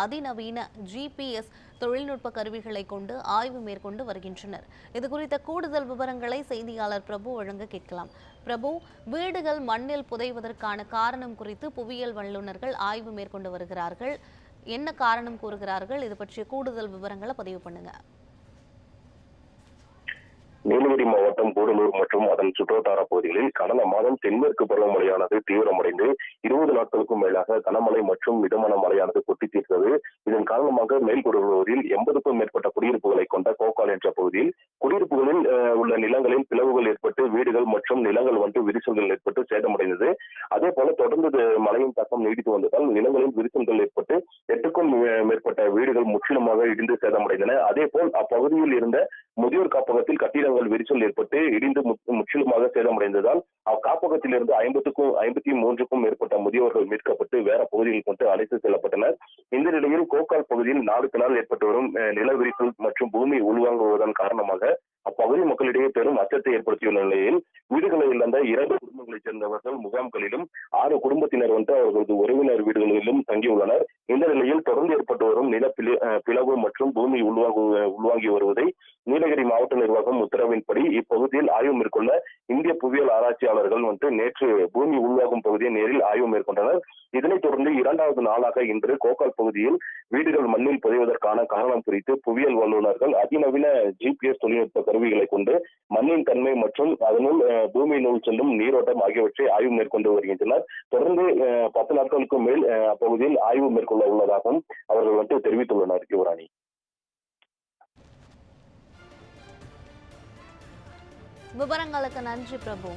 அதிநவீன ஜிபிஎஸ் தொழில்நுட்ப கருவிகளை கொண்டு ஆய்வு மேற்கொண்டு வருகின்றனர். இது குறித்த கூடுதல் விவரங்களை செய்தியாளர் பிரபு வழங்க கேட்கலாம். பிரபு வீடுகள் மண்ணில் புதைவதற்கான காரணம் குறித்து புவியியல் வல்லுநர்கள் ஆய்வு மேற்கொண்டு வருகிறார்கள். என்ன காரணம் கூறுகிறார்கள்? இது பற்றிய கூடுதல் விவரங்களை பதிவு பண்ணுங்க. நீலகிரி மாவட்டம் கூடலூர் மற்றும் அதன் சுற்றுவட்டார பகுதிகளில் கடந்த மாதம் தென்மேற்கு பருவமழையானது தீவிரமடைந்து இருபது நாட்களுக்கும் மேலாக கனமழை மற்றும் மிதமான மழையானது கொட்டி தீர்த்தது இதன் காரணமாக மேல்குடலூரில் எண்பதுக்கும் மேற்பட்ட குடியிருப்புகளை கொண்ட கோக்கால் என்ற பகுதியில் குடியிருப்புகளில் உள்ள நிலங்களில் பிளவுகள் ஏற்பட்டு வீடுகள் மற்றும் நிலங்கள் வந்து விரிசல்கள் ஏற்பட்டு சேதமடைந்தது. அதே போல தொடர்ந்து மழையின் தாக்கம் நீடித்து வந்ததால் நிலங்களில் விரிசல்கள் ஏற்பட்டு எட்டுக்கும் மேற்பட்ட வீடுகள் முற்றிலுமாக இடிந்து சேதமடைந்தன. அதே போல் அப்பகுதியில் இருந்த முதியோர் காப்பகத்தில் கட்டிடங்கள் விரிசல் ஏற்பட்டு இடிந்து முற்றிலுமாக சேதமடைந்ததால் அக்காப்பகத்தில் இருந்து ஐம்பத்துக்கும் ஐம்பத்தி மூன்றுக்கும் மேற்பட்ட முதியோர்கள் மீட்கப்பட்டு வேற பகுதியில் கொண்டு அழைத்து செல்லப்பட்டனர். இந்த நிலையில் கோக்கால் பகுதியில் நாளுக்கு நாள் ஏற்பட்டு வரும் நிலவிரிசல் மற்றும் பூமி உள்வாங்குவதன் காரணமாக அப்பகுதி மக்களிடையே பெரும் அச்சத்தை ஏற்படுத்தியுள்ள நிலையில் வீடுகளை இழந்த இரண்டு குடும்பங்களைச் சேர்ந்தவர்கள் முகாம்களிலும் ஆறு குடும்பத்தினர் வந்து அவர்களது உறவினர் வீடுகளிலும் தங்கியுள்ளனர். இந்த நிலையில் தொடர்ந்து ஏற்பட்டு வரும் நில பிளவு மற்றும் பூமி உள்வாங்கு உள்வாங்கி வருவதை நீலகிரி மாவட்ட நிர்வாகம் உத்தரவின்படி இப்பகுதியில் ஆய்வு மேற்கொள்ள இந்திய புவியியல் ஆராய்ச்சியாளர்கள் வந்து நேற்று பூமி உள்வாகும் பகுதியை நேரில் ஆய்வு மேற்கொண்டனர். இதனைத் தொடர்ந்து இரண்டாவது நாளாக இன்று கோக்கால் பகுதியில் வீடுகள் மண்ணில் புதைவதற்கான காரணம் குறித்து புவியியல் வல்லுநர்கள் அதிநவீன ஜிபிஎஸ் தொழில்நுட்ப கருவிகளை கொண்டு மண்ணின் தன்மை மற்றும் அதனுள் பூமியினுள் செல்லும் நீரோட்டம் ஆகியவற்றை ஆய்வு மேற்கொண்டு வருகின்றனர். தொடர்ந்து பத்து நாட்களுக்கு மேல் அப்பகுதியில் ஆய்வு மேற்கொள்ள உள்ளதாகவும் அவர்கள் வந்து தெரிவித்துள்ளனர் யுவராணி. விவரங்களுக்கு நன்றி பிரபு.